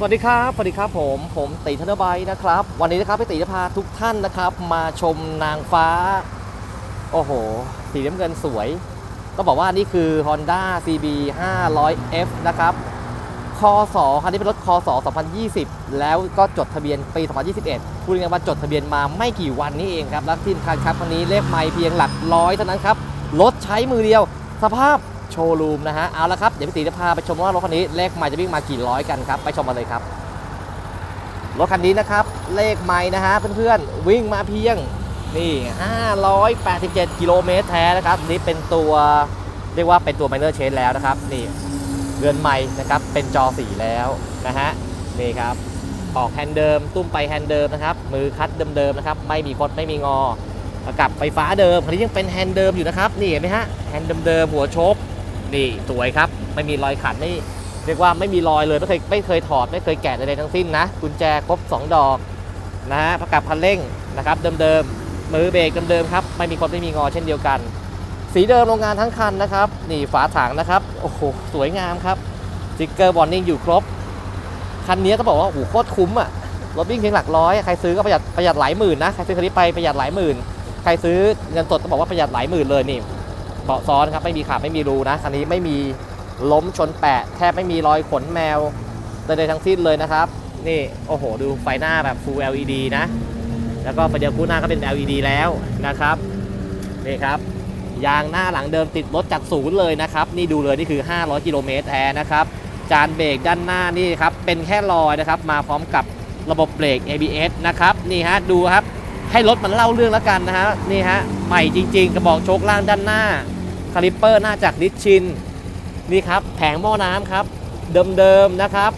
สวัสดีครับสวัสดีครับผมผมตีธนบายนะครับ วันนี้นะครับพี่ตีจะพาทุกท่านนะครับ มาชมนางฟ้า โอ้โห สีน้ำเงินสวยต้องบอกว่านี่คือ Honda CB 500F นะครับคศคันนี้เป็นรถคศ2020 แล้วก็จดทะเบียนปี 2021พูดง่ายๆว่าจดทะเบียนมาไม่กี่วันนี้เองครับ และที่สำคัญครับคันนี้เลขไม่เพียงหลักร้อยเท่านั้นครับรถใช้มือเดียว สภาพ ว์รูมนะฮะ เอาละครับ เดี๋ยวพี่ตีจะพาไปชมว่ารถคันนี้เลขไม่จะวิ่งมากี่ร้อยกันครับ ไปชมกันเลยครับ รถคันนี้นะครับ เลขไม่นะฮะเพื่อนๆ วิ่งมาเพียงนี่ 587 กิโลเมตรแท้นะครับ นี่เป็นตัวเรียกว่าเป็นตัว minor change แล้วนะครับ นี่เรือนใหม่นะครับ เป็นจอสีแล้วนะฮะ นี่ครับ ออกแฮนด์เดิม ตุ้มไปแฮนด์เดิมนะครับ มือคัดเดิมๆนะครับ ไม่มีคดไม่มีงอกับไฟฟ้าเดิมคันนี้ยังเป็นแฮนด์เดิมอยู่นะครับ นี่เห็นไหมฮะ แฮนด์เดิมๆหัวโชค นี่สวยครับ ไม่มีรอยขัดไม่เรียกว่าไม่มีรอยเลยไม่เคยไม่เคยถอดไม่เคยแกะใดๆทั้งสิ้นนะกุญแจครบ 2 ดอกนะฮะประกับคันเร่งนะครับเดิมๆมือเบรกเดิมๆครับไม่มีคดไม่มีงอเช่นเดียวกัน สีเดิมโรงงานทั้งคันนะครับนี่ฝาถังนะครับโอ้โหสวยงามครับสติ๊กเกอร์บอร์นิ่งอยู่ครบคันนี้ต้องบอกว่าโอ้โหโคตรคุ้มอะรถวิ่งเพียงหลักร้อยใครซื้อก็ประหยัดประหยัดหลายหมื่นนะใครซื้อคันนี้ไปประหยัดหลายหมื่น ใครซื้อเงินสดต้องบอกว่าประหยัดหลายหมื่นเลยนี่ เบาะซ้อนครับไม่มีขาดไม่มีรูนะคันนี้ไม่มีล้มชนแปะ แทบไม่มีรอยขนแมวใดๆทั้งสิ้นเลยนะครับ นี่โอ้โห ดูไฟหน้าแบบ Full LED นะ แล้วก็ไฟเดียวคู่หน้าก็เป็น LED แล้วนะครับนี่ครับยางหน้าหลังเดิมติดรถจากศูนย์เลยนะครับ นี่ดูเลยนี่คือ 500 กิโลเมตรแท้นะครับ จานเบรกด้านหน้านี่ครับ เป็นแค่รอยนะครับ มาพร้อมกับระบบเบรก ABS นะครับ นี่ฮะ ดูครับ ให้รถมันเล่าเรื่องแล้วกันนะฮะ นี่ฮะ ใหม่จริง ๆ กระบอกโชคล่างด้านหน้า คาลิปเปอร์หน้าจากดิชชินนี่ครับแผงหม้อน้ำครับ เดิมๆนะครับ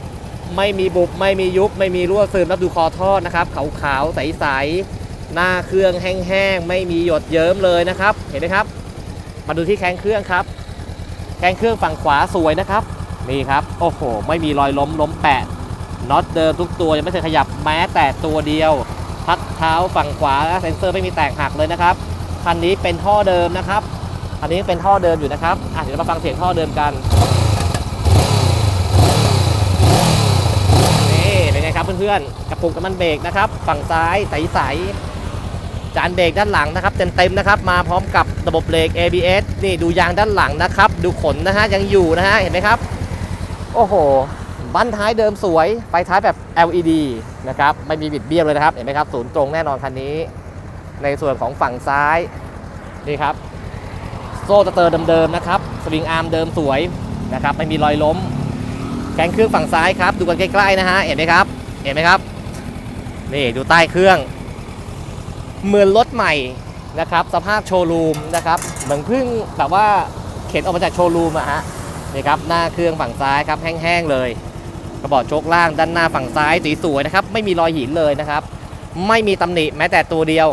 ไม่มีบุบไม่มียุบ ไม่มีรั่วซึมแล้วดูคอท่อนะครับขาวๆใสๆหน้าเครื่องแห้งๆไม่มีหยดเยิ้มเลยนะครับ เห็นไหมครับ มาดูที่แข้งเครื่องครับ แข้งเครื่องฝั่งขวาสวยนะครับนี่ครับโอ้โห ไม่มีรอยล้มล้มแปะน็อตเดิมทุกตัวยังไม่เคยขยับแม้แต่ตัวเดียว พักเท้าฝั่งขวาเซ็นเซอร์ไม่มีแตกหักเลยนะครับคันนี้เป็นท่อเดิมนะครับ คันนี้เป็นท่อเดิมอยู่นะครับอะเดี๋ยวมาฟังเสียงท่อเดิมกันนี่เป็นไงครับเพื่อนๆกระปุกน้ำมันเบรกนะครับ ฝั่งซ้ายใสๆจานเบรกด้านหลังนะครับเต็มๆนะครับ มาพร้อมกับระบบเบรก ABS นี่ดูยางด้านหลังนะครับ ดูขนนะฮะยังอยู่นะฮะเห็นไหมครับ โอ้โหบั้นท้ายเดิมสวย ไฟท้ายแบบ LED นะครับ ไม่มีบิดเบี้ยวเลยนะครับ เห็นไหมครับ ศูนย์ตรงแน่นอนคันนี้ ในส่วนของฝั่งซ้าย นี่ครับ ซ่สเตอร์เดิมๆนะครับสวิงอาร์มเดิมสวยนะครับไม่มีรอยล้มแกนเครื่องฝั่งซ้ายครับ ดูกันใกล้ๆนะฮะเห็นไหมครับ เห็นไหมครับนี่ดูใต้เครื่อง เหมือนรถใหม่นะครับ สภาพโชว์รูมนะครับเหมือนเพิ่งแบบว่าเข็นออกมาจากโชว์รูมอะฮะนี่ครับหน้าเครื่องฝั่งซ้ายครับแห้งๆเลยกระบอกโชคล่างด้านหน้าฝั่งซ้ายสีสวยนะครับ ไม่มีรอยหินเลยนะครับ ไม่มีตำหนิแม้แต่ตัวเดียว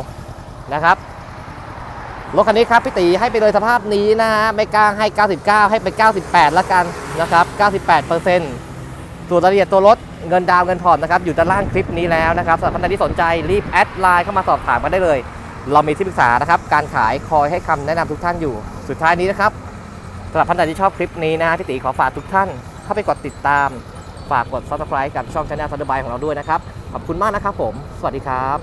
นะครับ รถคันนี้ครับพี่ตีให้ไปเลยสภาพนี้นะฮะไม่กล้าให้ 99 ให้ไป 98ละกันนะครับ 98เปอร์เซ็นต์ส่วนรายละเอียดตัวรถเงินดาวเงินผ่อนนะครับอยู่ด้านล่างคลิปนี้แล้วนะครับสำหรับท่านใดที่สนใจรีบแอดไลน์เข้ามาสอบถามกันได้เลย เรามีที่ปรึกษานะครับการขายคอยให้คำแนะนำทุกท่านอยู่ สุดท้ายนี้นะครับสำหรับท่านใดที่ชอบคลิปนี้นะฮะพี่ตีขอฝากทุกท่านเข้าไปกดติดตามฝากกด subscribe กับช่องช anel ซันเดอร์บายของเราด้วยนะครับ ขอบคุณมากนะครับผม สวัสดีครับ